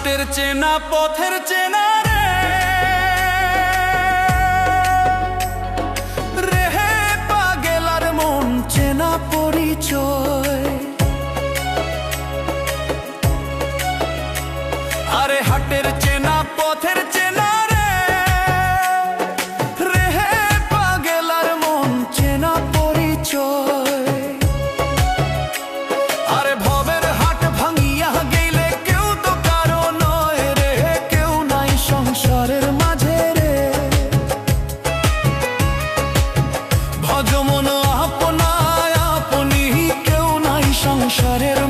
বাটের চেনা পথের চেনা রে। রেহে পাগেলার মন চেনা পরিচয়। সংসারের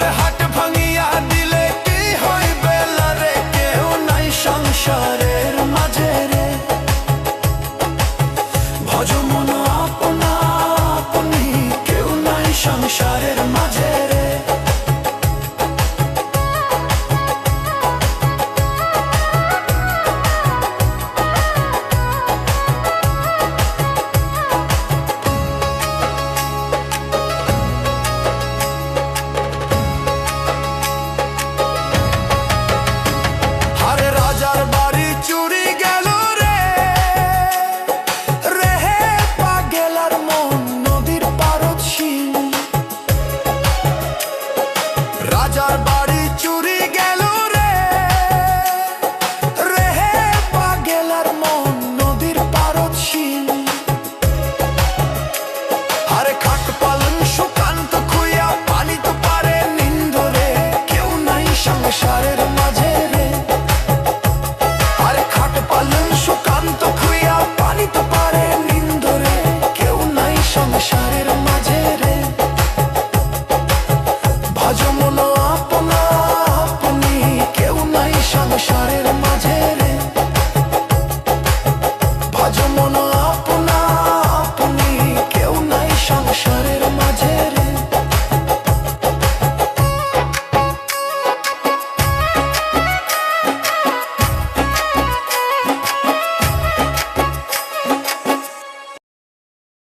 shot it